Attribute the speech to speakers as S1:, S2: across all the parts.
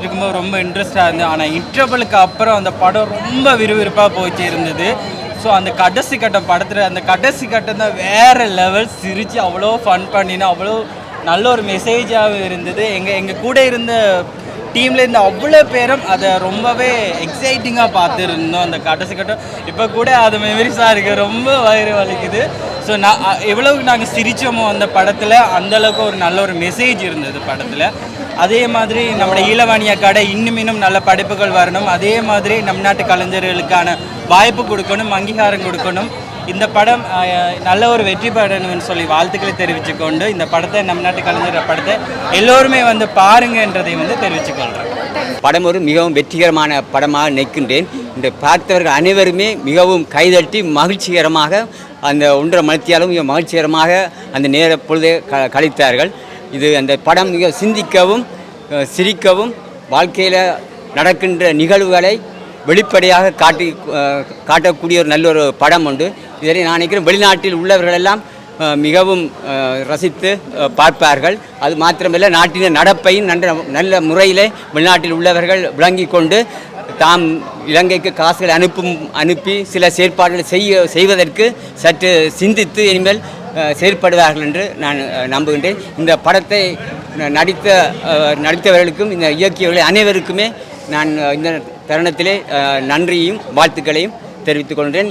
S1: இருக்கும்போது ரொம்ப இன்ட்ரெஸ்டாக இருந்தது. ஆனால் இன்டர்வலுக்கு அப்புறம் அந்த படம் ரொம்ப விறுவிறுப்பாக போயிட்டு இருந்தது. ஸோ அந்த கடைசி கட்டம் படத்தில் அந்த கடைசி கட்டம் தான் வேறு லெவல் சிரித்து அவ்வளோ ஃபன் பண்ணினா அவ்வளோ நல்ல ஒரு மெசேஜாகவும் இருந்தது. எங்கள் எங்கள் கூட இருந்த டீமில் இருந்த அவ்வளோ பேரும் அதை ரொம்பவே எக்ஸைட்டிங்காக பார்த்துருந்தோம். அந்த கடைசி கட்டம் இப்போ கூட அது மெமரிஸாக இருக்குது ரொம்ப வயிறு வலிக்குது. ஸோ நான் எவ்வளவுக்கு நாங்கள் சிரித்தோமோ அந்த படத்தில் அந்தளவுக்கு ஒரு நல்ல ஒரு மெசேஜ் இருந்தது படத்தில். அதே மாதிரி நம்மளோட ஈழவாணிய கடை இன்னும் இன்னும் நல்ல படைப்புகள் வரணும். அதே மாதிரி நம் நாட்டு கலைஞர்களுக்கான வாய்ப்பு கொடுக்கணும் அங்கீகாரம் கொடுக்கணும். இந்த படம் நல்ல ஒரு வெற்றி பெறணும்னு சொல்லி வாழ்த்துக்களை தெரிவித்துக்கொண்டு இந்த படத்தை நம் நாட்டு கலைஞர் படத்தை எல்லோருமே வந்து பாருங்கன்றதை வந்து தெரிவித்துக்கொள்கிறேன்
S2: படம் ஒரு மிகவும் வெற்றிகரமான படமாக நிற்கின்றேன் இந்த பார்த்தவர்கள் அனைவருமே மிகவும் கைதட்டி மகிழ்ச்சிகரமாக அந்த ஒன்றரை மணித்தியாலும் மிக மகிழ்ச்சிகரமாக அந்த நேர பொழுதை க கழித்தார்கள். இது அந்த படம் மிக சிந்திக்கவும் சிரிக்கவும் வாழ்க்கையில் நடக்கின்ற நிகழ்வுகளை வெளிப்படையாக காட்டி காட்டக்கூடிய ஒரு நல்ல ஒரு படம் உண்டு. இதனை நான் நினைக்கிறேன் வெளிநாட்டில் உள்ளவர்கள் எல்லாம் மிகவும் ரசித்து பார்ப்பார்கள். அது மாத்திரமல்ல நாட்டின் நடப்பையும் நன்ற நல்ல முறையில் வெளிநாட்டில் உள்ளவர்கள் விளங்கி கொண்டு தாம் இலங்கைக்கு காசுகளை அனுப்பும் அனுப்பி சில செயற்பாடுகளை செய்ய செய்வதற்கு சற்று சிந்தித்து இனிமேல் செயற்படுவார்கள் என்று நான் நம்புகின்றேன். இந்த படத்தை நடித்த நடித்தவர்களுக்கும் இந்த இயக்கியவர்கள் அனைவருக்குமே நான் இந்த தருணத்திலே நன்றியும் நன்றியையும் வாழ்த்துக்களையும் தெரிவித்துக் கொள்கிறேன்.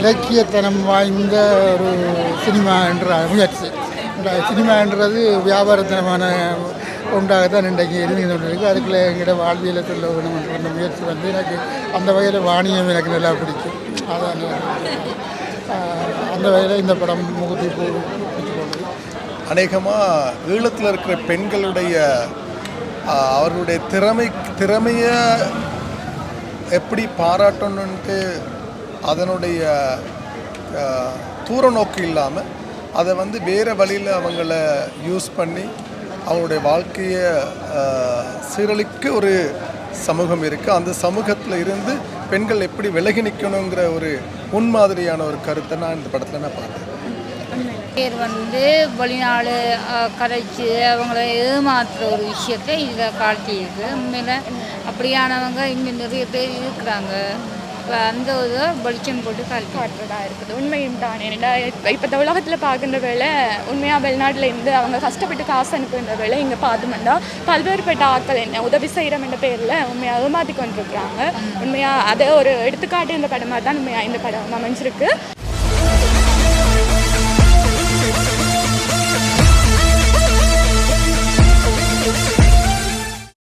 S3: இலக்கியத்தனம் வாய்ந்த ஒரு சினிமா என்ற முயற்சி. இந்த சினிமான்றது வியாபாரத்தனமான ஒன்றாகத்தான் இன்றைக்கு இருந்து கொண்டிருக்கு. அதுக்குள்ளே எங்கிட்ட வாழ்வியலை சொல்ல வேணும் என்ற அந்த முயற்சி வந்து எனக்கு அந்த வகையில் வாணியம் எனக்கு நல்லா பிடிக்கும். அதான் அந்த வகையில் இந்த படம் முகத்தி
S4: அநேகமாக ஈழத்தில் இருக்கிற பெண்களுடைய அவர்களுடைய திறமை திறமையை எப்படி பாராட்டணுன்ட்டு அதனுடைய தூர நோக்கு இல்லாமல் அதை வந்து வேறு வழியில் அவங்கள யூஸ் பண்ணி அவங்களுடைய வாழ்க்கையை சீரழிக்க ஒரு சமூகம் இருக்குது அந்த சமூகத்தில் இருந்து பெண்கள் எப்படி விலகி நிற்கணுங்கிற ஒரு முன்மாதிரியான ஒரு கருத்தை நான் இந்த படத்தில் நான் பார்த்தேன்.
S5: பேர் வந்து வெளிநாடு கரைச்சி அவங்கள ஏமாத்துற ஒரு விஷயத்தை இதில் காட்டியிருக்கு. உண்மையில் அப்படியானவங்க இங்கே நிறைய பேர் இருக்கிறாங்க. அந்த இதை வெளிச்சம் போட்டு காட்டி
S6: காட்டுறதா இருக்குது. உண்மையும் தான். ஏன்னா இப்போ இந்த உலகத்தில் பார்க்குற வேலை உண்மையாக வெளிநாட்டில் இருந்து அவங்க கஷ்டப்பட்டு காசு அனுப்புகின்ற வேலை இங்கே பார்த்தோம்னா பல்வேறுபட்ட ஆட்கள் என்ன உதவி செய்கிறோம் என்ற பேரில் உண்மையாக ஏமாற்றி கொண்டிருக்கிறாங்க உண்மையாக அதை ஒரு எடுத்துக்காட்டு இந்த படமாக தான் உண்மையாக இந்த படம் அமைஞ்சிருக்கு.